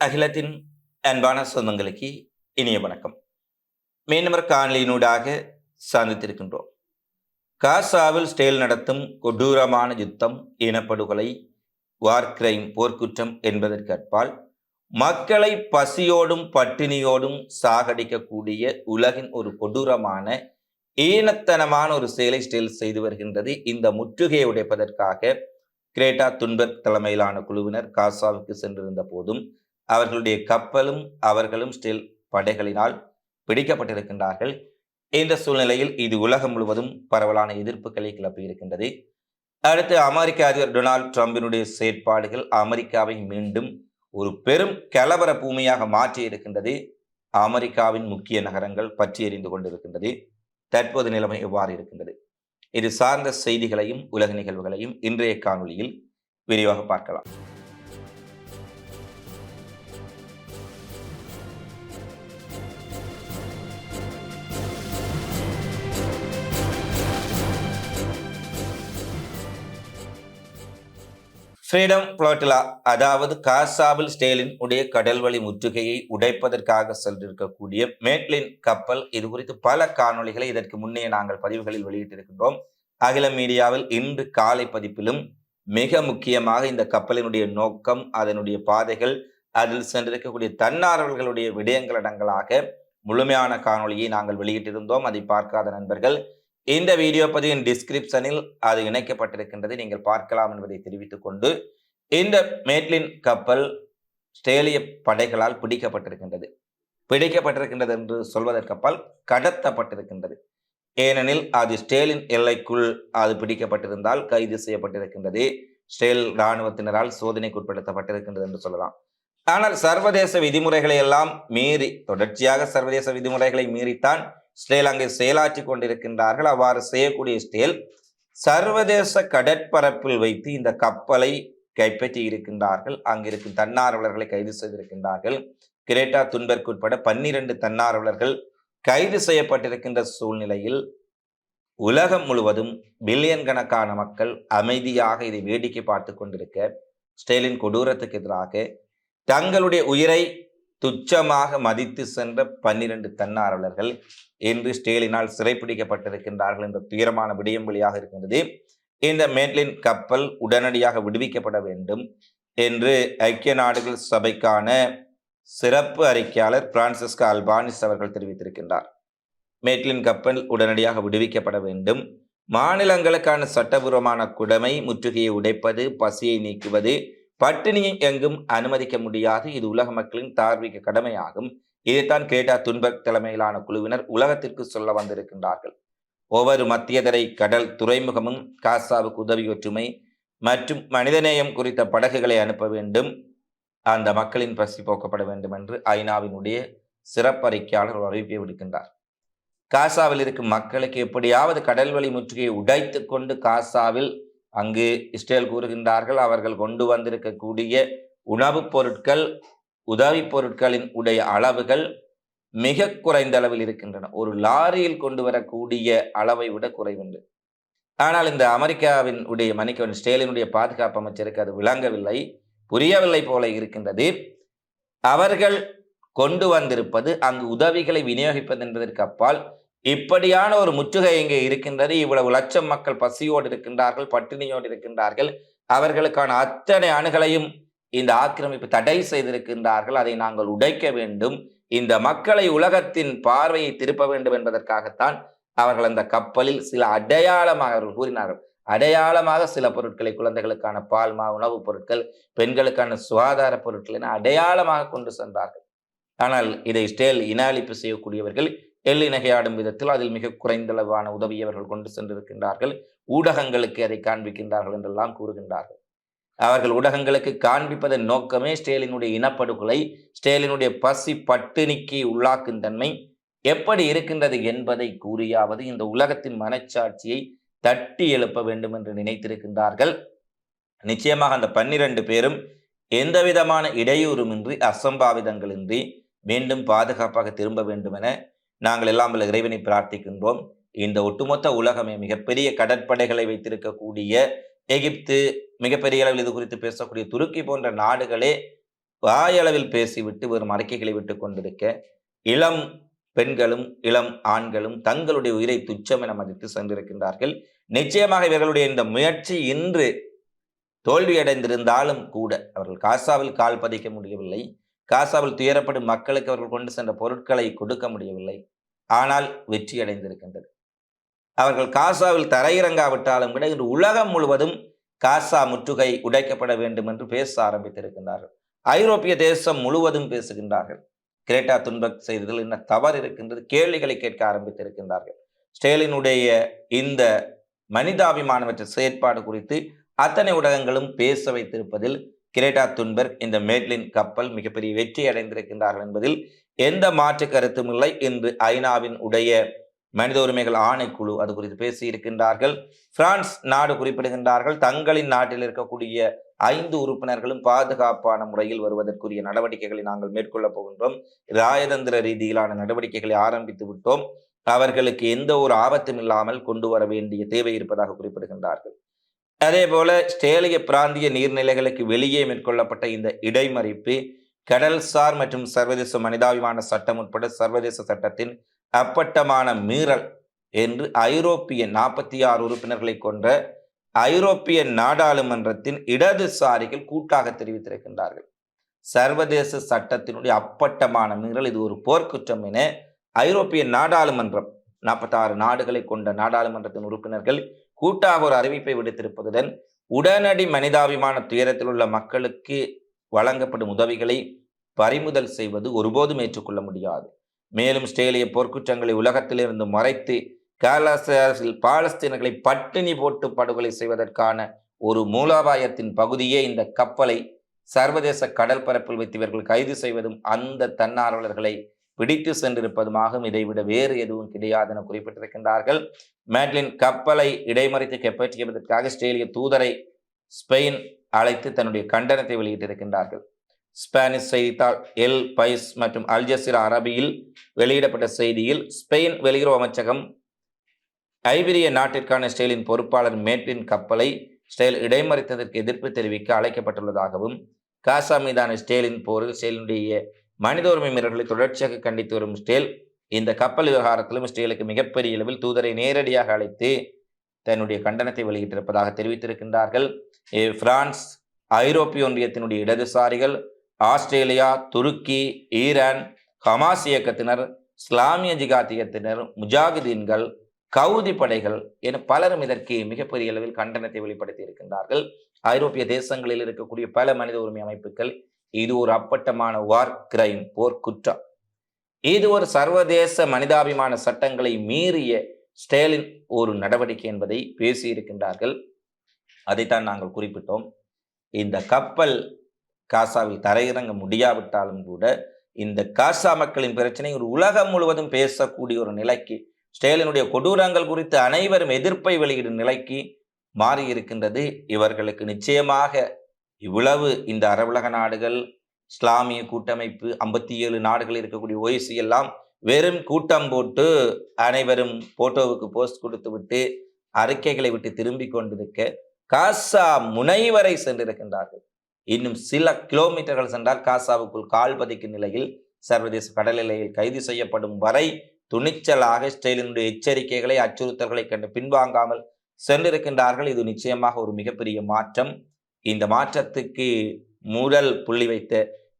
அகிலத்தின் அன்பான சொந்தங்களுக்கு இனிய வணக்கம். மீனவர் காணொலியினூடாக சந்தித்திருக்கின்றோம். காசாவில் ஸ்டேல் நடத்தும் கொடூரமான யுத்தம் இனப்படுகொலை வார் கிரைம் போர்க்குற்றம் என்பதற்கேற்பால் மக்களை பசியோடும் பட்டினியோடும் சாகடிக்கக்கூடிய உலகின் ஒரு கொடூரமான ஈனத்தனமான ஒரு செயலை ஸ்டேல் செய்து வருகின்றது இந்த முற்றுகையை உடைப்பதற்காக கிரேட்டா துன்பர்க் தலைமையிலான குழுவினர் காசாவுக்கு சென்றிருந்த போதும் அவர்களுடைய கப்பலும் அவர்களும் ஸ்டில் படைகளினால் பிடிக்கப்பட்டிருக்கின்றார்கள். இந்த சூழ்நிலையில் இது உலகம் முழுவதும் பரவலான எதிர்ப்புகளை கிளப்பியிருக்கின்றது அடுத்து அமெரிக்க அதிபர் டொனால்ட் ட்ரம்பினுடைய செயற்பாடுகள் அமெரிக்காவை மீண்டும் ஒரு பெரும் கலவர பூமியாக மாற்றி இருக்கின்றது. அமெரிக்காவின் முக்கிய நகரங்கள் பற்றி எறிந்து கொண்டிருக்கின்றது. தற்போது நிலைமை எவ்வாறு இருக்கின்றது? இது சார்ந்த செய்திகளையும் உலக நிகழ்வுகளையும் இன்றைய காணொளியில் விரிவாக பார்க்கலாம். ஃப்ரீடம் புளோட்டிலா அதாவது காசாவில் ஸ்டேலின் உடைய கடல்வழி முற்றுகையை உடைப்பதற்காக சென்றிருக்கக்கூடிய மேட்லின் கப்பல் இது குறித்து பல காணொளிகளை இதற்கு முன்னே நாங்கள் பதிவுகளில் வெளியிட்டிருக்கின்றோம். அகில மீடியாவில் இன்று காலை பதிப்பிலும் மிக முக்கியமாக இந்த கப்பலினுடைய நோக்கம் அதனுடைய பாதைகள் அதில் சென்றிருக்கக்கூடிய தன்னார்வர்களுடைய விடயங்களடங்களாக முழுமையான காணொளியை நாங்கள் வெளியிட்டிருந்தோம். அதை பார்க்காத நண்பர்கள் இந்த வீடியோ பதிவின் டிஸ்கிரிப்ஷனில் அது இணைக்கப்பட்டிருக்கின்றது. நீங்கள் பார்க்கலாம் என்பதை தெரிவித்துக் கொண்டு இந்த மேட்லின் கப்பல் ஸ்டேலிய படைகளால் பிடிக்கப்பட்டிருக்கின்றது. பிடிக்கப்பட்டிருக்கின்றது என்று சொல்வதற்கப்பால் கடத்தப்பட்டிருக்கின்றது. ஏனெனில் அது ஸ்டேலின் எல்லைக்குள் அது பிடிக்கப்பட்டிருந்தால் கைது செய்யப்பட்டிருக்கின்றது. ஸ்டேல் இராணுவத்தினரால் சோதனைக்குட்படுத்தப்பட்டிருக்கின்றது என்று சொல்லலாம். ஆனால் சர்வதேச விதிமுறைகளை எல்லாம் மீறி தொடர்ச்சியாக சர்வதேச விதிமுறைகளை மீறித்தான் ஸ்ரீலங்கை செயலாற்றி கொண்டிருக்கின்றார்கள். அவ்வாறு செய்யக்கூடிய ஸ்டேல் சர்வதேச கடற்பரப்பில் வைத்து இந்த கப்பலை கைப்பற்றி இருக்கின்றார்கள். அங்கிருக்கும் தன்னார்வலர்களை கைது செய்திருக்கின்றார்கள். கிரேட்டா துன்பர்க் உட்பட பன்னிரண்டு தன்னார்வலர்கள் கைது செய்யப்பட்டிருக்கின்ற சூழ்நிலையில் உலகம் முழுவதும் பில்லியன் கணக்கான மக்கள் அமைதியாக இதை வேடிக்கை பார்த்து கொண்டிருக்க ஸ்டேலின் கொடூரத்துக்கு எதிராக தங்களுடைய உயிரை துச்சமாக மதித்து சென்ற பன்னிரண்டு தன்னார்வலர்கள் இன்று ஸ்டேலினால் சிறைப்பிடிக்கப்பட்டிருக்கின்றார்கள் என்ற துயரமான விடயம் வெளியாக இருக்கின்றது. இந்த மேட்லின் கப்பல் உடனடியாக விடுவிக்கப்பட வேண்டும் என்று ஐக்கிய நாடுகள் சபைக்கான சிறப்பு அறிக்கையாளர் பிரான்சிஸ்கா அல்பானிஸ் அவர்கள் தெரிவித்திருக்கின்றார். மேட்லின் கப்பல் உடனடியாக விடுவிக்கப்பட வேண்டும். மாநிலங்களுக்கான சட்டபூர்வமான குடமை முற்றுகையை உடைப்பது பசியை நீக்குவது பட்டினியை எங்கும் அனுமதிக்க முடியாது. இது உலக மக்களின் தார்மீக கடமையாகும். இதைத்தான் கிரேட்டா துன்பக் தலைமையிலான குழுவினர் உலகத்திற்கு சொல்ல வந்திருக்கின்றார்கள். ஒவ்வொரு மத்தியதரை கடல் துறைமுகமும் காசாவுக்கு உதவி ஒற்றுமை மற்றும் மனிதநேயம் குறித்த படகுகளை அனுப்ப வேண்டும். அந்த மக்களின் பசி போக்கப்பட வேண்டும் என்று ஐநாவினுடைய சிறப்பறிக்கையாளர் ஒரு அறிவிப்பை விடுக்கின்றார். காசாவில் இருக்கும் மக்களுக்கு எப்படியாவது கடல்வழி முற்றுகையை உடைத்து கொண்டு காசாவில் அங்கு இஸ்ரேல் கூறுகின்றார்கள் அவர்கள் கொண்டு வந்திருக்கக்கூடிய உணவுப் பொருட்கள் உதவி பொருட்களின் உடைய அளவுகள் மிக குறைந்த அளவில் இருக்கின்றன. ஒரு லாரியில் கொண்டு வரக்கூடிய அளவை விட குறைவுண்டு. ஆனால் இந்த அமெரிக்காவின் உடைய மன்னிக்கவன் ஸ்டேலினுடைய பாதுகாப்பு அமைச்சருக்கு அது விளங்கவில்லை புரியவில்லை போல இருக்கின்றது. அவர்கள் கொண்டு வந்திருப்பது அங்கு உதவிகளை விநியோகிப்பது என்பதற்கு அப்பால் இப்படியான ஒரு முற்றுகை இங்கே இருக்கின்றது. இவ்வளவு லட்சம் மக்கள் பசியோடு இருக்கின்றார்கள் பட்டினியோடு இருக்கின்றார்கள். அவர்களுக்கான அத்தனை அணுகளையும் இந்த ஆக்கிரமிப்பு தடை செய்திருக்கின்றார்கள். அதை நாங்கள் உடைக்க வேண்டும். இந்த மக்களை உலகத்தின் பார்வையை திருப்ப வேண்டும் என்பதற்காகத்தான் அவர்கள் அந்த கப்பலில் சில அடையாளமாக அவர்கள் கூறினார்கள். அடையாளமாக சில பொருட்களை குழந்தைகளுக்கான பால்மா உணவுப் பொருட்கள் பெண்களுக்கான சுகாதார பொருட்கள் என அடையாளமாக கொண்டு சென்றார்கள். ஆனால் இதை ஸ்டேல் இன அழிப்பு செய்யக்கூடியவர்கள் எள்ளி நகையாடும் விதத்தில் அதில் மிக குறைந்தளவான உதவியை அவர்கள் கொண்டு சென்றிருக்கின்றார்கள். ஊடகங்களுக்கு அதை காண்பிக்கின்றார்கள் என்றெல்லாம் கூறுகின்றார்கள். அவர்கள் ஊடகங்களுக்கு காண்பிப்பதன் நோக்கமே ஸ்டேலினுடைய இனப்படுகொலை ஸ்டேலினுடைய பசி பட்டினிக்கு உள்ளாக்கும் தன்மை எப்படி இருக்கின்றது என்பதை கூறியாவது இந்த உலகத்தின் மனச்சாட்சியை தட்டி எழுப்ப வேண்டும் என்று நினைத்திருக்கின்றார்கள். நிச்சயமாக அந்த பன்னிரண்டு பேரும் எந்த விதமான இடையூறுமின்றி அசம்பாவிதங்களின்றி மீண்டும் பாதுகாப்பாக திரும்ப வேண்டும் என நாங்கள் எல்லாம் உள்ள இறைவனை பிரார்த்திக்கின்றோம். இந்த ஒட்டுமொத்த உலகமே மிகப்பெரிய கடற்படைகளை வைத்திருக்கக்கூடிய எகிப்து மிகப்பெரிய அளவில் இது குறித்து பேசக்கூடிய துருக்கி போன்ற நாடுகளே வாயளவில் பேசிவிட்டு வெறும் அறிக்கைகளை விட்டு கொண்டிருக்க இளம் பெண்களும் இளம் ஆண்களும் தங்களுடைய உயிரை துச்சம் என மதித்து சென்றிருக்கின்றார்கள். நிச்சயமாக இவர்களுடைய இந்த முயற்சி இன்று தோல்வியடைந்திருந்தாலும் கூட அவர்கள் காசாவில் கால் பதிக்க முடியவில்லை. காசாவில் துயரப்படும் மக்களுக்கு அவர்கள் கொண்டு சென்ற பொருட்களை கொடுக்க முடியவில்லை. ஆனால் வெற்றி அடைந்திருக்கின்றது. அவர்கள் காசாவில் தரையிறங்காவிட்டாலும் கூட இன்று உலகம் முழுவதும் காசா முற்றுகை உடைக்கப்பட வேண்டும் என்று பேச ஆரம்பித்திருக்கின்றார்கள். ஐரோப்பிய தேசம் முழுவதும் பேசுகின்றார்கள். கிரேட்டா துன்பக் செய்ததில் என்ன தவறு இருக்கின்றது கேள்விகளை கேட்க ஆரம்பித்திருக்கின்றார்கள். ஸ்டேலினுடைய இந்த மனிதாபிமானமற்ற செயற்பாடு குறித்து அத்தனை ஊடகங்களும் பேச வைத்திருப்பதில் கிரேட்டா துன்பர்க் இந்த மேட்லின் கப்பல் மிகப்பெரிய வெற்றி அடைந்திருக்கின்றார்கள் என்பதில் எந்த மாற்று கருத்தும் இல்லை இன்று ஐநாவின் உடைய மனித உரிமைகள் ஆணைக்குழு அது குறித்து பேசி இருக்கின்றார்கள் பிரான்ஸ் நாடு குறிப்பிடுகின்றார்கள் தங்களின் நாட்டில் இருக்கக்கூடிய ஐந்து உறுப்பினர்களும் பாதுகாப்பான முறையில் வருவதற்குரிய நடவடிக்கைகளை நாங்கள் மேற்கொள்ளப் போகின்றோம். ராயதந்திர ரீதியிலான நடவடிக்கைகளை ஆரம்பித்து விட்டோம். அவர்களுக்கு எந்த ஒரு ஆபத்தும் இல்லாமல் கொண்டு வர வேண்டிய தேவை இருப்பதாக குறிப்பிடுகின்றார்கள். அதே போல ஸ்டேலிய பிராந்திய நீர்நிலைகளுக்கு வெளியே மேற்கொள்ளப்பட்ட இந்த இடைமறிப்பு கடல்சார் மற்றும் சர்வதேச மனிதாபிமான சட்டம் உட்பட சர்வதேச சட்டத்தின் அப்பட்டமான மீறல் என்று ஐரோப்பிய நாற்பத்தி ஆறு உறுப்பினர்களை கொண்ட ஐரோப்பிய நாடாளுமன்றத்தின் இடதுசாரிகள் கூட்டாக தெரிவித்திருக்கின்றார்கள். சர்வதேச சட்டத்தினுடைய அப்பட்டமான மீறல் இது ஒரு போர்க்குற்றம் என ஐரோப்பிய நாடாளுமன்றம் நாற்பத்தாறு நாடுகளை கொண்ட நாடாளுமன்றத்தின் உறுப்பினர்கள் கூட்டாக ஒரு அறிவிப்பை விடுத்திருப்பதுடன் உடனடி மனிதாபிமான துயரத்தில் உள்ள மக்களுக்கு வழங்கப்படும் உதவிகளை பறிமுதல் செய்வது ஒருபோதும் ஏற்றுக்கொள்ள முடியாது. மேலும் ஸ்டேலிய போர்க்குற்றங்களை உலகத்திலிருந்து மறைத்து காலாசில் பாலஸ்தீனர்களை பட்டினி போட்டு படுகொலை செய்வதற்கான ஒரு மூலோபாயத்தின் பகுதியே இந்த கப்பலை சர்வதேச கடல் பரப்பில் வைத்து இவர்கள் கைது செய்வதும் அந்த தன்னார்வலர்களை பிடித்து சென்றிருப்பதுமாகும். இதைவிட வேறு எதுவும் கிடையாது என குறிப்பிட்டிருக்கின்றார்கள். மேட்லின் கப்பலை இடைமறித்து கைப்பற்றியதற்காக ஸ்டேலிய தூதரை ஸ்பெயின் அழைத்து தன்னுடைய கண்டனத்தை வெளியிட்டிருக்கின்றார்கள். ஸ்பானிஷ் செய்தித்தாள் எல் பைஸ் மற்றும் அல்ஜசிரா அரபியில் வெளியிடப்பட்ட செய்தியில் ஸ்பெயின் வெளியுறவு அமைச்சகம் ஐபிரிய நாட்டிற்கான ஸ்டேலின் பொறுப்பாளர் மேட்லின் கப்பலை ஸ்டேல் இடைமறித்ததற்கு எதிர்ப்பு தெரிவிக்க அழைக்கப்பட்டுள்ளதாகவும் காசா மீதான ஸ்டேலின் போரில் ஸ்டேலினுடைய மனித உரிமை மீறல்களை தொடர்ச்சியாக கண்டித்து வரும் ஸ்டேல் இந்த கப்பல் விவகாரத்திலும் ஸ்டேலுக்கு மிகப்பெரிய அளவில் தூதரை நேரடியாக அழைத்து தன்னுடைய கண்டனத்தை வெளியிட்டிருப்பதாக தெரிவித்திருக்கின்றார்கள். பிரான்ஸ் ஐரோப்பிய ஒன்றியத்தினுடைய இடதுசாரிகள் ஆஸ்திரேலியா துருக்கி ஈரான் ஹமாஸ் இயக்கத்தினர் இஸ்லாமிய ஜிகாத்தியத்தினர் முஜாகிதீன்கள் கவுதி படைகள் என பலரும் இதற்கு மிகப்பெரிய அளவில் கண்டனத்தை வெளிப்படுத்தி இருக்கின்றார்கள் ஐரோப்பிய தேசங்களில் இருக்கக்கூடிய பல மனித உரிமை அமைப்புகள் இது ஒரு அப்பட்டமான வார் கிரைம் போர்க்குற்றம் இது ஒரு சர்வதேச மனிதாபிமான சட்டங்களை மீறிய ஸ்டேலின் ஒரு நடவடிக்கை என்பதை பேசியிருக்கின்றார்கள். அதைத்தான் நாங்கள் குறிப்பிட்டோம். இந்த கப்பல் காசாவில் தரையிறங்க முடியாவிட்டாலும் கூட இந்த காசா மக்களின் பிரச்சனை ஒரு உலகம் முழுவதும் பேசக்கூடிய ஒரு நிலைக்கு ஸ்டேலினுடைய கொடூரங்கள் குறித்து அனைவரும் எதிர்ப்பை வெளியிடும் நிலைக்கு மாறி இருக்கின்றது இவர்களுக்கு நிச்சயமாக இவ்வளவு இந்த அரவுலக நாடுகள் இஸ்லாமிய கூட்டமைப்பு ஐம்பத்தி ஏழு நாடுகள் இருக்கக்கூடிய ஓய்சி எல்லாம் வெறும் கூட்டம் போட்டு அனைவரும் போட்டோவுக்கு போஸ்ட் கொடுத்து விட்டு அறிக்கைகளை விட்டு திரும்பி கொண்டிருக்க காசா முனைவரை சென்றிருக்கின்றார்கள். இன்னும் சில கிலோமீட்டர்கள் சென்றால் காசாவுக்குள் கால் பதிக்கும் நிலையில் சர்வதேச கடல் எல்லையில் கைது செய்யப்படும் வரை துணிச்சலாக இஸ்ரேலினுடைய எச்சரிக்கைகளை அச்சுறுத்தல்களை கண்டு பின்வாங்காமல் சென்றிருக்கின்றார்கள். இது நிச்சயமாக ஒரு மிகப்பெரிய மாற்றம். இந்த மாற்றத்துக்கு முதல் புள்ளி வைத்த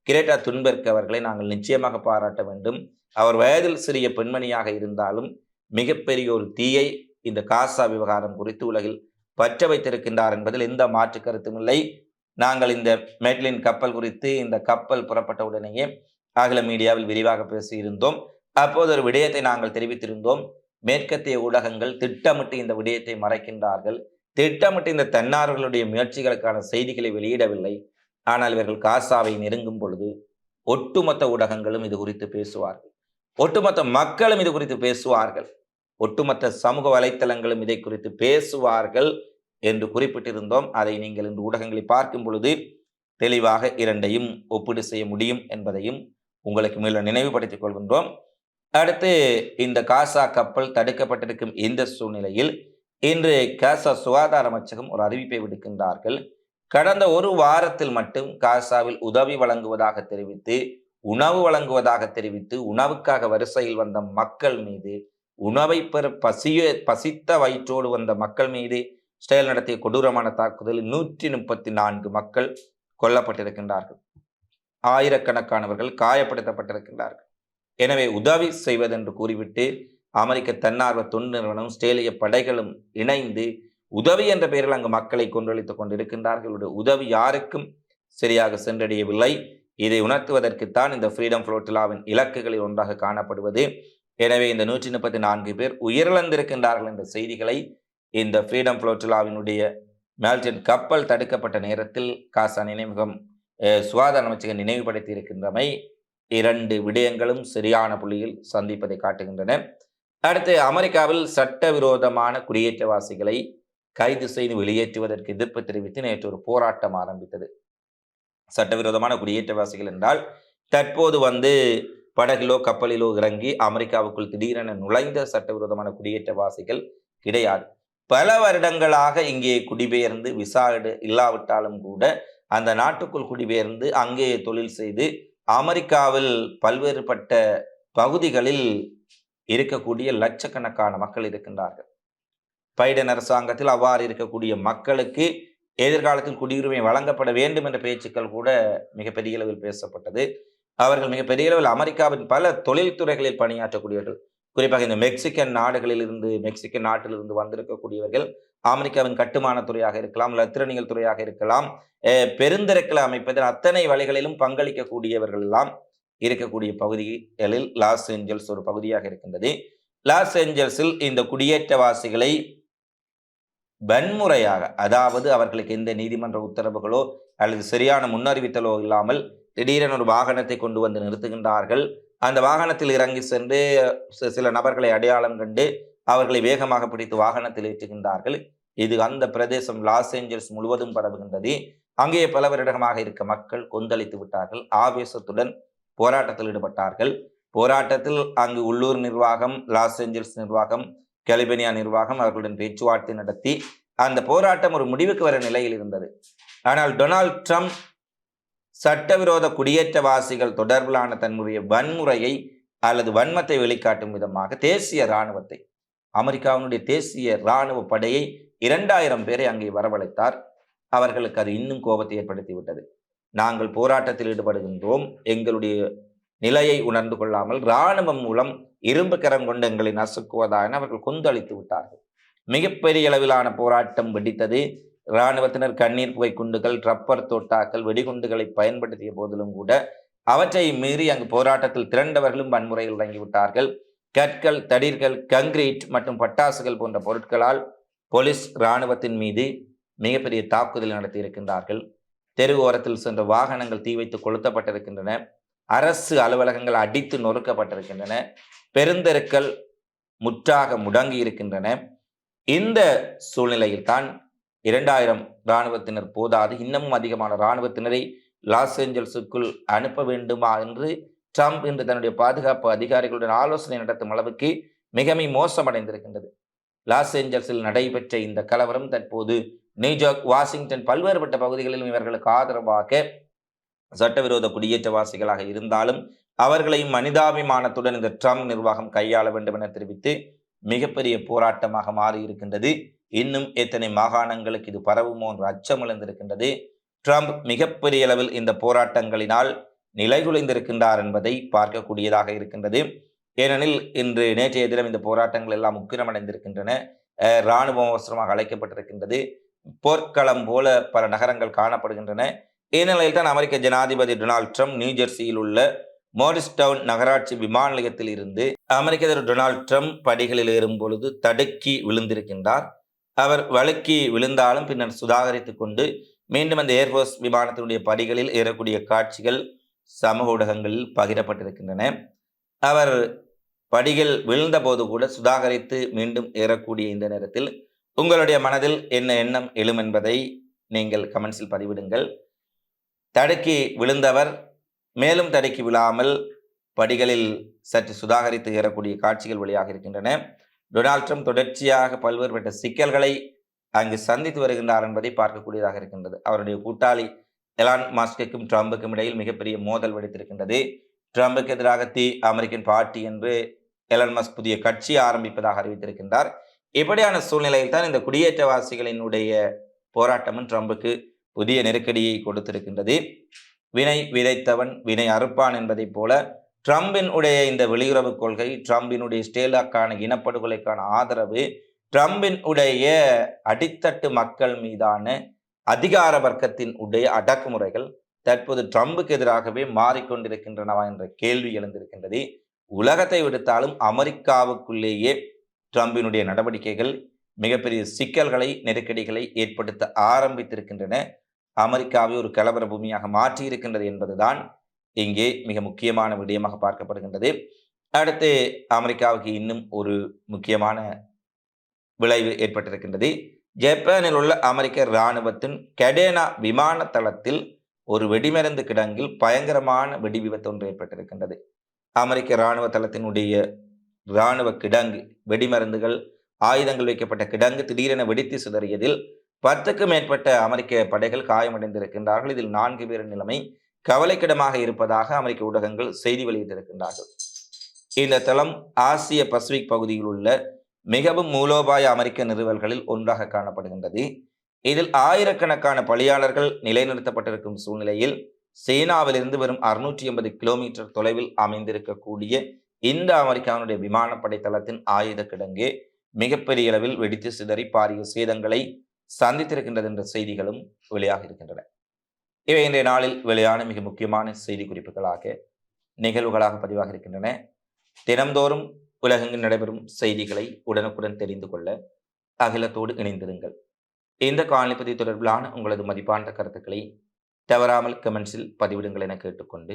கிரேட்டா துன்பர்க் அவர்களை நாங்கள் நிச்சயமாக பாராட்ட வேண்டும். அவர் வயதில் சிறிய பெண்மணியாக இருந்தாலும் மிகப்பெரிய ஒரு தீயை இந்த காசா விவகாரம் குறித்து உலகில் பற்ற வைத்திருக்கின்றார் என்பதில் எந்த மாற்று கருத்தும் இல்லை. நாங்கள் இந்த மெட்லின் கப்பல் குறித்து இந்த கப்பல் புறப்பட்ட உடனேயே அகில மீடியாவில் விரிவாக பேசியிருந்தோம். அப்போது ஒரு விடயத்தை நாங்கள் தெரிவித்திருந்தோம். மேற்கத்திய ஊடகங்கள் திட்டமிட்டு இந்த விடயத்தை மறைக்கின்றார்கள். திட்டமிட்டு இந்த தன்னார்வர்களுடைய முயற்சிகளுக்கான செய்திகளை வெளியிடவில்லை. ஆனால் இவர்கள் காசாவை நெருங்கும் பொழுது ஒட்டுமொத்த ஊடகங்களும் இது குறித்து பேசுவார்கள். ஒட்டுமொத்த மக்களும் இது குறித்து பேசுவார்கள். ஒட்டுமொத்த சமூக வலைத்தளங்களும் இதை குறித்து பேசுவார்கள் என்று குறிப்பிட்டிருந்தோம். அதை நீங்கள் இந்த ஊடகங்களை பார்க்கும் பொழுது தெளிவாக இரண்டையும் ஒப்பீடு செய்ய முடியும் என்பதையும் உங்களுக்கு மேலும் நினைவுபடுத்திக் கொள்கின்றோம். அடுத்து இந்த காசா கப்பல் தடுக்கப்பட்டிருக்கும் இந்த சூழ்நிலையில் இன்று காசா சுகாதார அமைச்சகம் ஒரு அறிவிப்பை விடுக்கின்றார்கள். கடந்த ஒரு வாரத்தில் மட்டும் காசாவில் உதவி வழங்குவதாக தெரிவித்து உணவு வழங்குவதாக தெரிவித்து உணவுக்காக வரிசையில் வந்த மக்கள் மீது உணவை பெற பசிய பசித்த வயிற்றோடு வந்த மக்கள் மீது செயல் நடத்திய கொடூரமான தாக்குதலில் நூற்றி முப்பத்தி நான்கு மக்கள் கொல்லப்பட்டிருக்கின்றார்கள். ஆயிரக்கணக்கானவர்கள் காயப்படுத்தப்பட்டிருக்கின்றார்கள். எனவே உதவி செய்வதென்று கூறிவிட்டு அமெரிக்க தன்னார்வ தொண்டு நிறுவனம் ஸ்டேலிய படைகளும் இணைந்து உதவி என்ற பெயரில் அங்கு மக்களை கொன்றளித்துக் கொண்டிருக்கின்றார்கள். உதவி யாருக்கும் சரியாக சென்றடையவில்லை. இதை உணர்த்துவதற்குத்தான் இந்த ஃப்ரீடம் ஃப்ளோட்டிலாவின் இலக்குகளில் ஒன்றாக காணப்படுவது. எனவே இந்த நூற்றி முப்பத்தி நான்கு பேர் உயிரிழந்திருக்கின்றார்கள் என்ற செய்திகளை இந்த ஃப்ரீடம் ஃப்ளோட்டிலாவினுடைய மேல்டன் கப்பல் தடுக்கப்பட்ட நேரத்தில் காசா நினைவகம் சுகாதார அமைச்சகம் நினைவுபடுத்தி இருக்கின்றமை இரண்டு விடயங்களும் சரியான புள்ளியில் சந்திப்பதை காட்டுகின்றன. அடுத்து அமெரிக்காவில் சட்டவிரோதமான குடியேற்றவாசிகளை கைது செய்து வெளியேற்றுவதற்கு எதிர்ப்பு தெரிவித்து நேற்று ஒரு போராட்டம் ஆரம்பித்தது. சட்டவிரோதமான குடியேற்றவாசிகள் என்றால் தற்போது வந்து படகிலோ கப்பலிலோ இறங்கி அமெரிக்காவுக்குள் திடீரென நுழைந்த சட்டவிரோதமான குடியேற்றவாசிகள் கிடையாது. பல வருடங்களாக இங்கே குடிபெயர்ந்து விசா இல்லாவிட்டாலும் கூட அந்த நாட்டுக்குள் குடிபெயர்ந்து அங்கே தொழில் செய்து அமெரிக்காவில் பல்வேறுபட்ட பகுதிகளில் இருக்கக்கூடிய லட்சக்கணக்கான மக்கள் இருக்கின்றார்கள். பைடன் அரசாங்கத்தில் அவ்வாறு இருக்கக்கூடிய மக்களுக்கு எதிர்காலத்தில் குடியுரிமை வழங்கப்பட வேண்டும் என்ற பேச்சுக்கள் கூட மிகப்பெரிய அளவில் பேசப்பட்டது. அவர்கள் மிகப்பெரிய அளவில் அமெரிக்காவின் பல தொழில்துறைகளில் பணியாற்றக்கூடியவர்கள் குறிப்பாக இந்த மெக்சிகன் நாடுகளில் இருந்து மெக்சிகன் நாட்டிலிருந்து வந்திருக்கக்கூடியவர்கள் அமெரிக்காவின் கட்டுமான துறையாக இருக்கலாம் லத்திரணிகள் துறையாக இருக்கலாம் அஹ் அமைப்பதில் அத்தனை வழிகளிலும் பங்களிக்கக்கூடியவர்கள் எல்லாம் இருக்கக்கூடிய பகுதிகளில் லாஸ் ஏஞ்சல்ஸ் ஒரு பகுதியாக இருக்கின்றது. லாஸ் ஏஞ்சல்ஸில் இந்த குடியேற்றவாசிகளை வன்முறையாக அதாவது அவர்களுக்கு எந்த நீதிமன்ற உத்தரவுகளோ அல்லது சரியான முன்னறிவித்தலோ இல்லாமல் திடீரென ஒரு வாகனத்தை கொண்டு வந்து நிறுத்துகின்றார்கள். அந்த வாகனத்தில் இறங்கி சென்று சில நபர்களை அடையாளம் கண்டு அவர்களை வேகமாக பிடித்து வாகனத்தில் ஏற்றுகின்றார்கள். இது அந்த பிரதேசம் லாஸ் ஏஞ்சல்ஸ் முழுவதும் பரவுகின்றது. அங்கே பல வருடமாக இருக்க மக்கள் கொந்தளித்து விட்டார்கள். ஆவேசத்துடன் போராட்டத்தில் ஈடுபட்டார்கள். போராட்டத்தில் அங்கு உள்ளூர் நிர்வாகம் லாஸ் ஏஞ்சல்ஸ் நிர்வாகம் கலிபனியா நிர்வாகம் அவர்களுடன் பேச்சுவார்த்தை நடத்தி அந்த போராட்டம் ஒரு முடிவுக்கு வர நிலையில் இருந்தது. ஆனால் டொனால்ட் ட்ரம்ப் சட்டவிரோத குடியேற்றவாசிகள் தொடர்பிலான தன்னுடைய வன்முறையை அல்லது வன்மத்தை வெளிக்காட்டும் விதமாக தேசிய இராணுவத்தை அமெரிக்காவினுடைய தேசிய இராணுவ படையை இரண்டாயிரம் பேரை அங்கே வரவழைத்தார். அவர்களுக்கு அது இன்னும் கோபத்தை ஏற்படுத்திவிட்டது நாங்கள் போராட்டத்தில் ஈடுபடுகின்றோம். எங்களுடைய நிலையை உணர்ந்து கொள்ளாமல் இராணுவம் மூலம் இரும்பு கரம் கொண்டு எங்களை நசுக்குவதாக அவர்கள் கொந்தளித்து விட்டார்கள். மிகப்பெரிய அளவிலான போராட்டம் வெடித்தது. இராணுவத்தினர் கண்ணீர் புகை குண்டுகள் ரப்பர் தோட்டாக்கள் வெடிகுண்டுகளை பயன்படுத்திய போதிலும் கூட அவற்றை மீறி அங்கு போராட்டத்தில் திரண்டவர்களும் வன்முறையில் இறங்கிவிட்டார்கள் கற்கள் தடிர்கள் கங்கிரீட் மற்றும் பட்டாசுகள் போன்ற பொருட்களால் போலீஸ் இராணுவத்தின் மீது மிகப்பெரிய தாக்குதல் நடத்தி இருக்கின்றார்கள் தெரு ஓரத்தில் சென்ற வாகனங்கள் தீ வைத்து கொளுத்தப்பட்டிருக்கின்றன. அரசு அலுவலகங்கள் அடித்து நொறுக்கப்பட்டிருக்கின்றன. பெருந்தெருக்கள் முற்றாக முடங்கி இருக்கின்றன. இந்த சூழ்நிலையில் தான் இரண்டாயிரம் இராணுவத்தினர் போதாது இன்னமும் அதிகமான இராணுவத்தினரை லாஸ் ஏஞ்சல்ஸுக்குள் அனுப்ப வேண்டுமா என்று ட்ரம்ப் இன்று தன்னுடைய பாதுகாப்பு அதிகாரிகளுடன் ஆலோசனை நடத்தும் அளவுக்கு மிகமை மோசமடைந்திருக்கின்றது. லாஸ் ஏஞ்சல்ஸில் நடைபெற்ற இந்த கலவரம் தற்போது நியூயார்க் வாஷிங்டன் பல்வேறுபட்ட பகுதிகளிலும் இவர்களுக்கு ஆதரவாக சட்டவிரோத குடியேற்றவாசிகளாக இருந்தாலும் அவர்களையும் மனிதாபிமானத்துடன் இந்த ட்ரம்ப் நிர்வாகம் கையாள வேண்டும் என தெரிவித்து மிகப்பெரிய போராட்டமாக மாறியிருக்கின்றது. இன்னும் எத்தனை மாகாணங்களுக்கு இது பரவுமோ என்ற அச்சம் இழந்திருக்கின்றது ட்ரம்ப் மிகப்பெரிய அளவில் இந்த போராட்டங்களினால் நிலைகுலைந்திருக்கின்றார் என்பதை பார்க்கக்கூடியதாக இருக்கின்றது. ஏனெனில் இன்று நேற்றைய தினம் இந்த போராட்டங்கள் எல்லாம் உக்கிரமடைந்திருக்கின்றன. இராணுவம் அவசரமாக அழைக்கப்பட்டிருக்கின்றது. போர்க்களம் போல பல நகரங்கள் காணப்படுகின்றன. இந்நிலையில் தான் அமெரிக்க ஜனாதிபதி டொனால்ட் ட்ரம்ப் நியூஜெர்சியில் உள்ள மோரிஸ்டவுன் நகராட்சி விமான நிலையத்தில் இருந்து அமெரிக்க அதிபர் டொனால்ட் ட்ரம்ப் படிகளில் ஏறும் பொழுது தடுக்கி விழுந்திருக்கின்றார். அவர் வழுக்கி விழுந்தாலும் பின்னர் சுதாகரித்து கொண்டு மீண்டும் அந்த ஏர்ஃபோர்ஸ் விமானத்தினுடைய படிகளில் ஏறக்கூடிய காட்சிகள் சமூக ஊடகங்களில் பகிரப்பட்டிருக்கின்றன. அவர் படிகள் விழுந்தபோது கூட சுதாகரித்து மீண்டும் ஏறக்கூடிய இந்த நேரத்தில் உங்களுடைய மனதில் என்ன எண்ணம் எழும் என்பதை நீங்கள் கமெண்ட்ஸில் பதிவிடுங்கள். தடுக்கி விழுந்தவர் மேலும் தடுக்கி விழாமல் படிகளில் சற்று சுதாகரித்து ஏறக்கூடிய காட்சிகள் வெளியாக இருக்கின்றன. டொனால்ட் ட்ரம்ப் தொடர்ச்சியாக பல்வேறுபட்ட சிக்கல்களை அங்கு சந்தித்து வருகின்றார் என்பதை பார்க்கக்கூடியதாக இருக்கின்றது. அவருடைய கூட்டாளி எலான் மாஸ்குக்கும் ட்ரம்புக்கும் இடையில் மிகப்பெரிய மோதல் வெடித்திருக்கின்றது. ட்ரம்புக்கு எதிராக தி அமெரிக்கன் பார்ட்டி என்று எலான் மஸ்க் புதிய கட்சி ஆரம்பிப்பதாக அறிவித்திருக்கின்றார். இப்படியான சூழ்நிலையில் தான் இந்த குடியேற்றவாசிகளினுடைய போராட்டமும் ட்ரம்புக்கு புதிய நெருக்கடியை கொடுத்திருக்கின்றது. வினை விதைத்தவன் வினை அறுப்பான் என்பதைப் போல ட்ரம்பின் உடைய இந்த வெளியுறவு கொள்கை ட்ரம்பினுடைய ஸ்டேலாக்கான இனப்படுகொலைக்கான ஆதரவு ட்ரம்பின் உடைய அடித்தட்டு மக்கள் மீதான அதிகார வர்க்கத்தின் உடைய அடக்குமுறைகள் தற்போது ட்ரம்புக்கு எதிராகவே மாறிக்கொண்டிருக்கின்றனவா என்ற கேள்வி எழுந்திருக்கின்றது. உலகத்தை விடுத்தாலும் அமெரிக்காவுக்குள்ளேயே ட்ரம்பினுடைய நடவடிக்கைகள் மிகப்பெரிய சிக்கல்களை நெருக்கடிகளை ஏற்படுத்த ஆரம்பித்திருக்கின்றன. அமெரிக்காவை ஒரு கலவர பூமியாக மாற்றியிருக்கின்றது என்பதுதான் இங்கே மிக முக்கியமான விடயமாக பார்க்கப்படுகின்றது. அடுத்து அமெரிக்காவுக்கு இன்னும் ஒரு முக்கியமான விளைவு ஏற்பட்டிருக்கின்றது. ஜப்பானில் உள்ள அமெரிக்க இராணுவத்தின் கெடேனா விமான தளத்தில் ஒரு வெடிமருந்து கிடங்கில் பயங்கரமான வெடி விபத்து ஒன்று ஏற்பட்டிருக்கின்றது. அமெரிக்க இராணுவ தளத்தினுடைய இராணுவ கிடங்கு வெடிமருந்துகள் ஆயுதங்கள் வைக்கப்பட்ட கிடங்கு திடீரென வெடித்து சிதறியதில் பத்துக்கும் மேற்பட்ட அமெரிக்க படைகள் காயமடைந்திருக்கின்றார்கள். இதில் நான்கு பேரின் நிலைமை கவலைக்கிடமாக இருப்பதாக அமெரிக்க ஊடகங்கள் செய்தி வெளியிட்டிருக்கின்றார்கள். இந்த தளம் ஆசிய பசிபிக் பகுதியில் உள்ள மிகவும் மூலோபாய அமெரிக்க நிறுவல்களில் ஒன்றாக காணப்படுகின்றது. இதில் ஆயிரக்கணக்கான பணியாளர்கள் நிலைநிறுத்தப்பட்டிருக்கும் சூழ்நிலையில் சீனாவிலிருந்து வெறும் அறுநூற்றி எண்பது கிலோமீட்டர் தொலைவில் அமைந்திருக்கக்கூடிய இந்த அமெரிக்காவுடைய விமானப்படை தளத்தின் ஆயுத கிடங்கு மிகப்பெரிய அளவில் வெடித்து சிதறி பாரிய சேதங்களை சந்தித்திருக்கின்றது என்ற செய்திகளும் வெளியாக இருக்கின்றன. இவை இன்றைய நாளில் வெளியான மிக முக்கியமான செய்தி குறிப்புகளாக நிகழ்வுகளாக பதிவாக இருக்கின்றன. தினம்தோறும் உலகெங்கில் நடைபெறும் செய்திகளை உடனுக்குடன் தெரிந்து கொள்ள அகிலத்தோடு இணைந்திருங்கள். இந்த காணொலி தொடர்பிலான உங்களது மதிப்பான கருத்துக்களை தவறாமல் கமெண்ட்ஸில் பதிவிடுங்கள் என கேட்டுக்கொண்டு